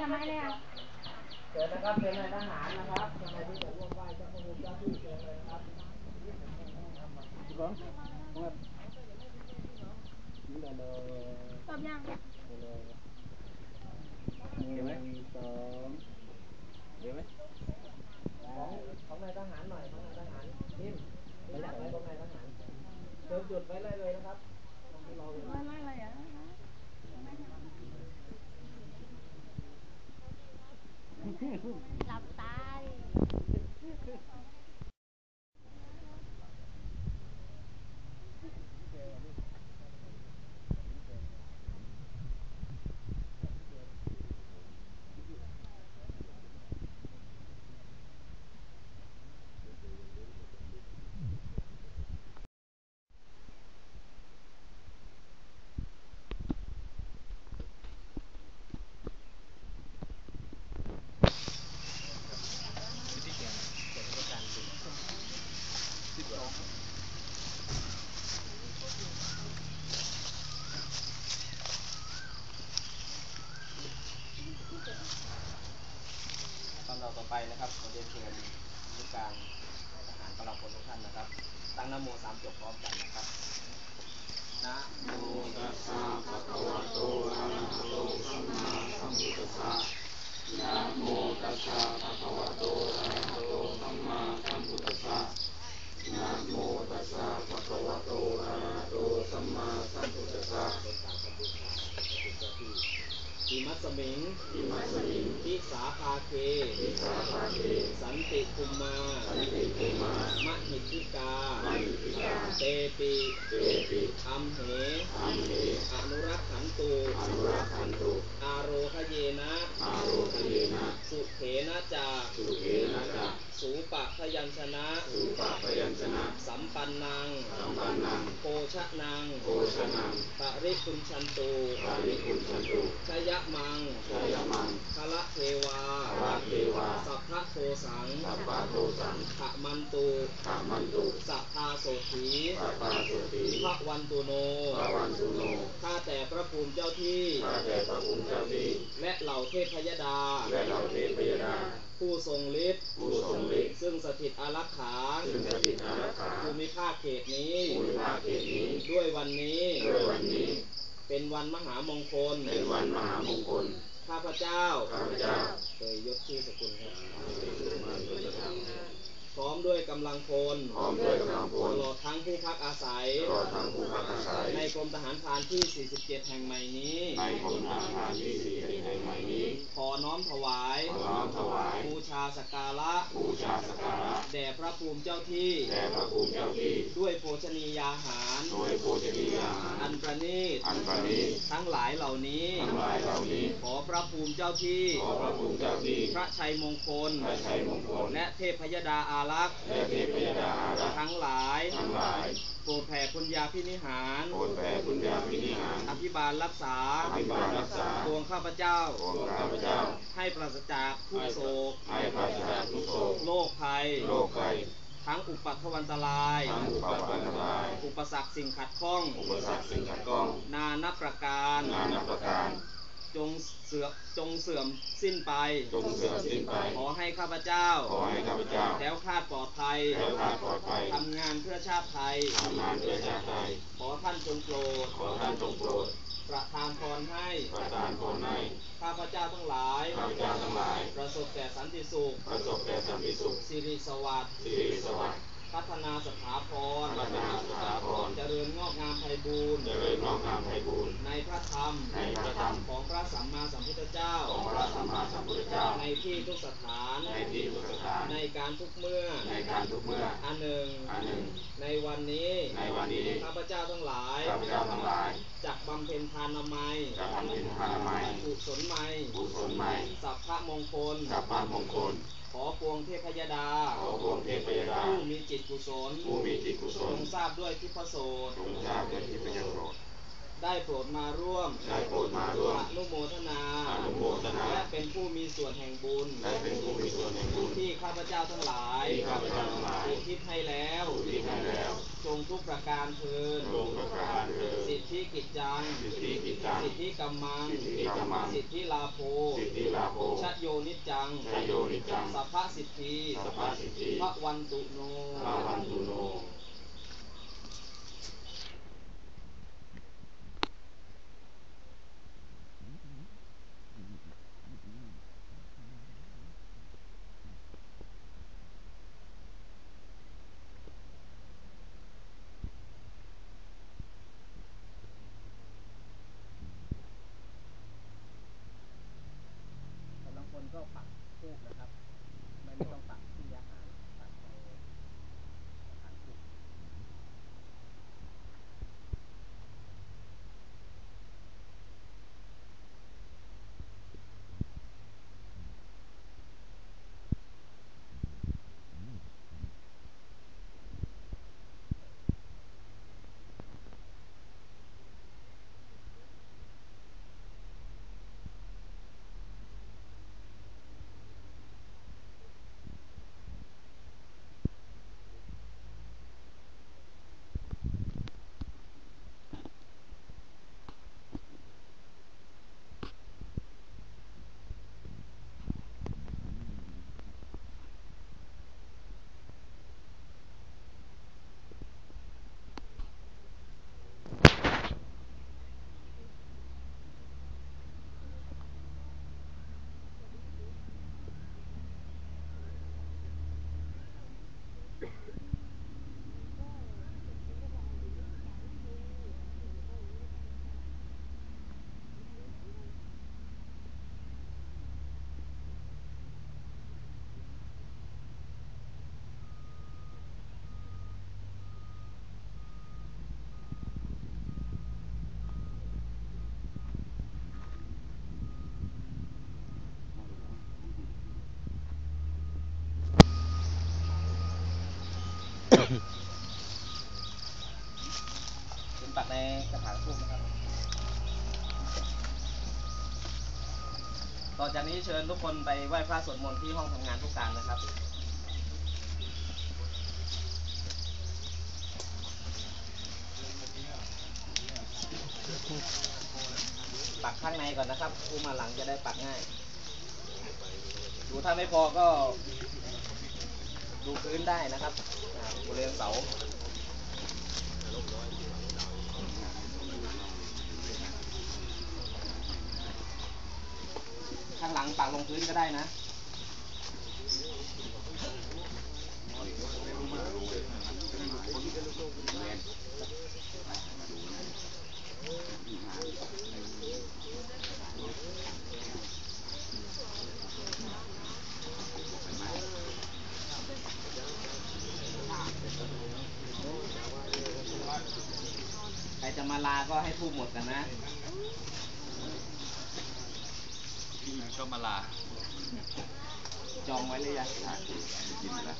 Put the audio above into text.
ทำไมเนี่ยเชิญนะครับเชิญนายทหารนะครับทำไมที่จะร่วมไหว้เจ้าพระภูมิเจ้าที่เชิญเลยนะครับตอบยังเห็นไหมสองเห็นไหมของของนายทหารหน่อยของนายทหารนิ่มไม่อยากได้ของนายทหารเชิญจุดไว้เลยเลยนะครับ Sí. นะโมสามจบพร้อมกันนะครับนะโมตัสสะภะคะวะโตอะระหะโตสัมมาสัมพุทธัสสะนะโมตัสสะภะคะวะโตอะระหะโตสัมมาสัมพุทธัสสะนะโมตัสสะภะคะวะโตอะระหะโตสัมมาสัมพุทธัสสะอิมัสสมิงอิมัสมิงทิสาภาเค ทิสาภาเคสันติคุมาสันติคุมามะหิทธิกามหิติกาเตปิเตปิอัมเหอัมเหอนุรักขันตุอนุรักขันตุอาโรคเยนะอาโรคเยนะสุเขนะจา สุเขนะจาสูปะพยัญชนะ สูปะพยัญชนะ สัมปันนัง สัมปันนัง โภชะนัง โภชะนังปริคุณชันตุปริคุณชันตุชยมัง ชยมังคละเทวาคละเทวา สัพพะโทสัง สัพพะโทสังขะมันตุขะมันตุสัพพาโสถีสัพพาโสถีพระวันตุโนพระวันตุโน ข้าแต่พระภูมิเจ้าที่ ข้าแต่พระภูมิเจ้าที่ และเหล่าเทพพยดา และเหล่าเทพพยดา ผู้ทรงฤทธิ์ผู้ทรงฤทธิ์ซึ่งสถิตอารักขาซึ่งสถิตอารักขาภูมิภาคเขตนี้ภูมิภาคเขตนี้ ด้วยวันนี้ด้วยวันนี้ เป็นวันมหามงคลเป็นวันมหามงคลข้าพเจ้าข้าพเจ้าเคยยศชื่อสกุลครับพร้อมด้วยกำลังพลพร้อมด้วยกำลังพลตลอดทั้งผู้พักอาศัยตลอดทั้งผู้พักอาศัย ในกรมทหารพรานที่ 47 แห่งใหม่นี้ ในกรมทหารพรานที่ 47แห่งใหม่นี้ ขอน้อมถวายขอน้อมถวาย บูชาสักการะ บูชาสักการะ แด่พระภูมิเจ้าที่ แด่พระภูมิเจ้าที่ ด้วยโภชนียาหาร ด้วยโภชนียาหาร อันประณีต อันประณีต ทั้งหลายเหล่านี้ ทั้งหลายเหล่านี้ ขอพระภูมิเจ้าที่ ขอพระภูมิเจ้าที่ พระชัยมงคล พระชัยมงคล และเทพยดาอารักษ์ และเทพยดาอารักษ์ ทั้งหลาย ทั้งหลาย โปรดแผ่ปุญญาพินิหารโปรดแผ่ปุญญาพินิหาร อภิบาลรักษาอภิบาลรักษาดวงข้าพเจ้าดวงข้าพเจ้า ให้ปราศจากทุกโศก ให้ปราศจากทุกโศก โรคภัย โรคภัยทั้งอุปัตถวันตรายทั้งอุปัตถวันตราย อุปสรรคสิ่งขัดข้อง อุปสรรคสิ่งขัดข้อง นานับประการ นานับประการ จงเสื่อมจงเสื่อมสิ้นไป จงเสื่อมสิ้นไป ขอให้ข้าพเจ้า ขอให้ข้าพเจ้า แล้วคลาดปลอดภัย แล้วคลาดปลอดภัยทำงานเพื่อชาติไทยทำงานเพื่อชาติไทย ขอท่านจงโปรด ขอท่านจงโปรด ประทานพรให้ ประทานพรให้ ข้าพเจ้าทั้งหลาย ข้าพเจ้าทั้งหลาย ประสบแต่สันติสุข ประสบแต่สันติสุข สิริสวัสดิ์สิริสวัสดิ์ พัฒนาสถาพรพัฒนาสถาพรเจริญงอกงามไพบูรณ์เจริญงอกงามไพบูรณ์ในพระธรรมในพระธรรมของพระสัมมาสัมพุทธเจ้าของพระสัมมาสัมพุทธเจ้า ในที่ทุกสถานในที่ทุกสถาน ในการทุกเมื่อในการทุกเมื่ออันหนึ่งอันหนึ่ง ในวันนี้ในวันนี้ข้าพเจ้าทั้งหลายข้าพเจ้าทั้งหลายจักบำเพ็ญทานนามัยจักบำเพ็ญทานนามัยกุศลไมัยกุศลไมัยสัพพะมงคลสัพพะมงคล ขอพวงเทพยดา ขอพวงเทพยดา ผู้มีจิตกุศล ผู้มีจิตกุศลจงทราบด้วยทิพโสตจงทราบด้วยทิพยโสตได้โปรดมาร่วม ได้โปรดมาร่วมอนุโมทนาอนุโมทนา และเป็นผู้มีส่วนแห่งบุญ และเป็นผู้มีส่วนแห่งบุญ ที่ข้าพเจ้าทั้งหลาย ที่ข้าพเจ้าทั้งหลายอุทิศให้แล้วอุทิศให้แล้ว จจงทุกประการเทินจงทุกประการเถิดสิทธิกิจจัง สิทธิกิจจัง สิทธิกัมมัง สิทธิกัมมัง สิทธิลาโภ สิทธิลาโภชโยนิจจัง ชโยนิจจัง สัพพสิทธิ สัพพสิทธิพระวันตุโนพระวันตุโน ก็ปักทูบนะครับ เป็นปักในกระถางทูบนะครับ ต่อจากนี้เชิญทุกคนไปไหว้พระสวดมนต์ที่ห้องทำงานทุกการนะครับปักข้างในก่อนนะครับผู้มาหลังจะได้ปักง่าย ดูถ้าไม่พอก็ดูพื้นได้นะครับ บริเวณเสาข้างหลังปักลงพื้นก็ได้นะ ใครจะ มาลาก็ให้ทูบหมดกันนะชอบมาลา จองไว้หรือยังกินแล้ว